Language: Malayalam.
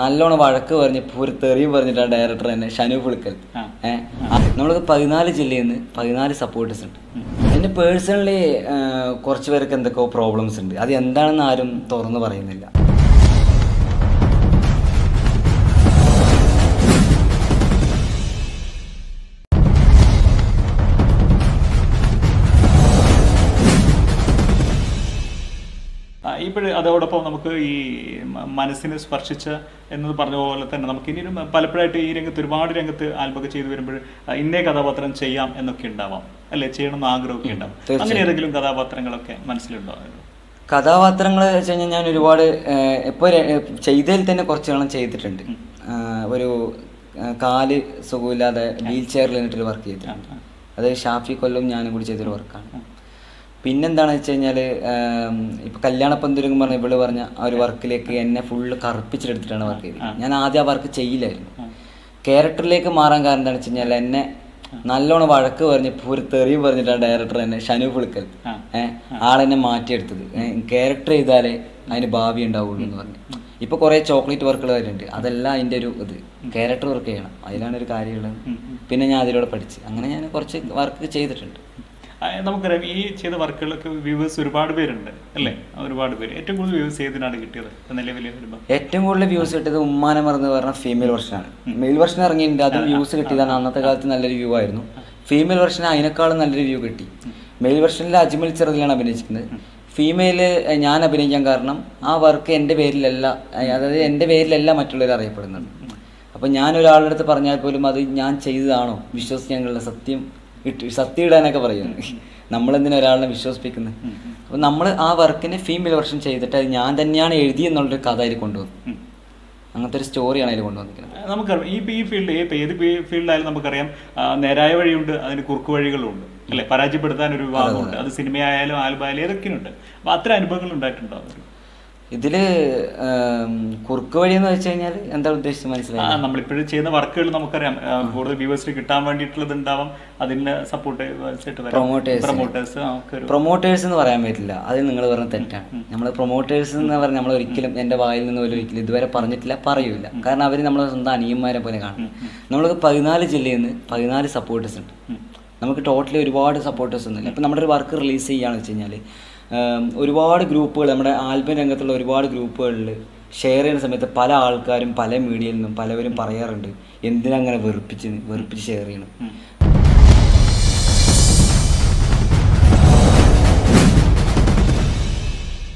നല്ലോണം വഴക്ക് പറഞ്ഞ് പൂരത്തെറിയും തെറിയും പറഞ്ഞിട്ടാണ് ഡയറക്ടർ തന്നെ ഷനു പുളിക്കൽ. ഏഹ് നമ്മൾക്ക് പതിനാല് ജില്ലയിൽ നിന്ന് പതിനാല് സപ്പോർട്ടേഴ്സ് ഉണ്ട്. എന്റെ പേഴ്സണലി കുറച്ച് പേർക്ക് എന്തൊക്കെയോ പ്രോബ്ലംസ് ഉണ്ട്. അത് എന്താണെന്ന് ആരും തുറന്നു പറയുന്നില്ല. ഇപ്പോഴും അതോടൊപ്പം നമുക്ക് ഈ മനസ്സിനെ സ്പർശിച്ച എന്നത് പറഞ്ഞ പോലെ തന്നെ നമുക്ക് ഇനിയും പലപ്പോഴായിട്ട് ഈ രംഗത്ത് ഒരുപാട് രംഗത്ത് ആത്മഹത്യ ചെയ്തു വരുമ്പോൾ ഇന്നെ കഥാപാത്രം ചെയ്യാം എന്നൊക്കെ ഉണ്ടാവാം. അല്ലെ? ചെയ്യണമെന്ന് ആഗ്രഹമൊക്കെ ഉണ്ടാവും. അങ്ങനെ ഏതെങ്കിലും കഥാപാത്രങ്ങളൊക്കെ മനസ്സിലുണ്ടോ? കഥാപാത്രങ്ങൾ വെച്ച് കഴിഞ്ഞാൽ ഞാൻ ഒരുപാട് ഇപ്പോൾ ചെയ്തതിൽ തന്നെ കുറച്ച് നാളും ചെയ്തിട്ടുണ്ട്. ഒരു കാൽ സുഖമില്ലാതെ വീൽ ചെയറിൽ നിന്നിട്ടൊരു വർക്ക് ചെയ്തിട്ടുണ്ട്. അത് ഷാഫി കൊല്ലം ഞാനും കൂടി ചെയ്തൊരു വർക്കാണ് പിന്നെന്താണെന്ന് വെച്ച് കഴിഞ്ഞാൽ ഇപ്പോൾ കല്യാണപ്പന്തുരങ്ങും പറഞ്ഞ ഇവൾ പറഞ്ഞ ആ ഒരു വർക്കിലേക്ക് എന്നെ ഫുള്ള് കറുപ്പിച്ചെടുത്തിട്ടാണ് വർക്ക് ചെയ്തത്. ഞാൻ ആദ്യം ആ വർക്ക് ചെയ്യില്ലായിരുന്നു. ക്യാരക്ടറിലേക്ക് മാറാൻ കാരണം എന്താണെന്ന് വെച്ച് കഴിഞ്ഞാൽ എന്നെ നല്ലോണം വഴക്ക് പറഞ്ഞ് ഒരു തെറിയും പറഞ്ഞിട്ടാണ് ഡയറക്ടർ എന്നെ ഷനു പുളിക്കൽ. ഏഹ് ആളെന്നെ മാറ്റിയെടുത്തത്. ക്യാരക്ടർ ചെയ്താലേ അതിന് ഭാവി ഉണ്ടാവുള്ളൂ എന്ന് പറഞ്ഞു. ഇപ്പൊ കുറെ ചോക്ലേറ്റ് വർക്കുകൾ വരുന്നുണ്ട്. അതെല്ലാം അതിന്റെ ഒരു ഇത്. ക്യാരക്ടർ വർക്ക് ചെയ്യണം. അതിലാണ് ഒരു കാര്യമുള്ളത്. പിന്നെ ഞാൻ അതിലൂടെ പഠിച്ച്. അങ്ങനെ ഞാൻ കുറച്ച് വർക്ക് ചെയ്തിട്ടുണ്ട്. നമുക്കറിയാം ഈ ചെയ്ത വർക്കുകളൊക്കെ വ്യൂവേഴ്സ് ഒരുപാട് പേരുണ്ട് അല്ലേ? ഒരുപാട് പേര്. ഏറ്റവും കൂടുതൽ വ്യൂസ് ഏതിനാണ് കിട്ടിയത് നിലവിൽ വരുമ്പോൾ ഏറ്റവും കൂടുതൽ വ്യൂസ് കിട്ടിയത് ഉമ്മാനെ മറന്ന് പറഞ്ഞ ഫീമെയിൽ വെർഷനാണ് മെയിൽ വെർഷൻ ഇറങ്ങിയിട്ടുണ്ട് അതും വ്യൂസ് കിട്ടിയതാണ്. അന്നത്തെ കാലത്ത് നല്ലൊരു വ്യൂ ആയിരുന്നു. ഫീമെയിൽ വെർഷൻ അതിനേക്കാളും നല്ലൊരു വ്യൂ കിട്ടി. മെയിൽ വെർഷനിൽ അജ്മൽ ചെറുതിലാണ് അഭിനയിച്ചിരിക്കുന്നത്. ഫീമെയിൽ ഞാൻ അഭിനയിക്കാൻ കാരണം ആ വർക്ക് എന്റെ പേരിലല്ല അതായത് എന്റെ പേരിലല്ല മറ്റുള്ളവർ അറിയപ്പെടുന്നുണ്ട് അപ്പോൾ ഞാൻ ഒരാളുടെ അടുത്ത് പറഞ്ഞാൽ പോലും അത് ഞാൻ ചെയ്തതാണോ? വിശ്വസിക്കാനുള്ള സത്യം ഇട്ട് സത്യയിടാനൊക്കെ പറയുന്നത് നമ്മളെന്തിനാ ഒരാളിനെ വിശ്വസിപ്പിക്കുന്നത്? അപ്പം നമ്മൾ ആ വർക്കിനെ ഫീമെയിൽ വെർഷൻ ചെയ്തിട്ട് അത് ഞാൻ തന്നെയാണ് എഴുതി എന്നുള്ളൊരു കഥ അതിൽ കൊണ്ടുവന്നു. അങ്ങനത്തെ ഒരു സ്റ്റോറിയാണ് അതിൽ കൊണ്ടുവന്നിരിക്കുന്നത്. നമുക്കറിയാം. ഈ ഈ ഫീൽഡ് ഏത് ഏത് ഫീൽഡായാലും നമുക്കറിയാം നേരായ വഴിയുണ്ട് അതിന് കുറുക്ക് വഴികളും ഉണ്ട് അല്ലെ? പരാജയപ്പെടുത്താൻ ഒരു വിഭാഗമുണ്ട്. അത് സിനിമയായാലും ആൽബായാലും ഏതൊക്കെയുണ്ട്. അപ്പൊ അത്ര അനുഭവങ്ങൾ ഉണ്ടായിട്ടുണ്ടോ ഇതിൽ കുറുക്ക് വഴി എന്ന് വെച്ച് കഴിഞ്ഞാൽ എന്താ ഉദ്ദേശിച്ചത്? മനസ്സിലായി നമ്മളിപ്പോഴും ചെയ്യുന്ന വർക്കുകൾ നമുക്കറിയാം. കൂടുതൽ വ്യൂവേഴ്സിന് കിട്ടാൻ വേണ്ടിയിട്ടുള്ളത് ഉണ്ടാവാം അതിന് സപ്പോർട്ട് പ്രൊമോട്ടേഴ്സ് പ്രൊമോട്ടേഴ്സ് പ്രൊമോട്ടേഴ്സ് എന്ന് പറയാൻ പറ്റില്ല. അത് നിങ്ങൾ പറഞ്ഞ തെറ്റാണ്. നമ്മൾ പ്രൊമോട്ടേഴ്സ് എന്ന് പറഞ്ഞാൽ നമ്മൾ ഒരിക്കലും എന്റെ വായിൽ നിന്ന് പോലും ഒരിക്കലും ഇതുവരെ പറഞ്ഞിട്ടില്ല പറയൂല കാരണം അവർ നമ്മളെ സ്വന്തം അനിയന്മാരെ പോലെ കാണും. നമ്മൾക്ക് പതിനാല് ജില്ലയിൽ നിന്ന് പതിനാല് സപ്പോർട്ടേഴ്സ് ഉണ്ട്. നമുക്ക് ടോട്ടലി ഒരുപാട് സപ്പോർട്ടേഴ്സ് ഒന്നുമില്ല. ഇപ്പം നമ്മുടെ ഒരു വർക്ക് റിലീസ് ചെയ്യുകയാണെന്ന് വെച്ച് കഴിഞ്ഞാൽ ഒരുപാട് ഗ്രൂപ്പുകൾ നമ്മുടെ ആൽബം രംഗത്തുള്ള ഒരുപാട് ഗ്രൂപ്പുകളിൽ ഷെയർ ചെയ്യുന്ന സമയത്ത് പല ആൾക്കാരും പല മീഡിയയിൽ നിന്നും പലവരും പറയാറുണ്ട് എന്തിനങ്ങനെ വെറുപ്പിച്ച് വെറുപ്പിച്ച് ഷെയർ ചെയ്യണം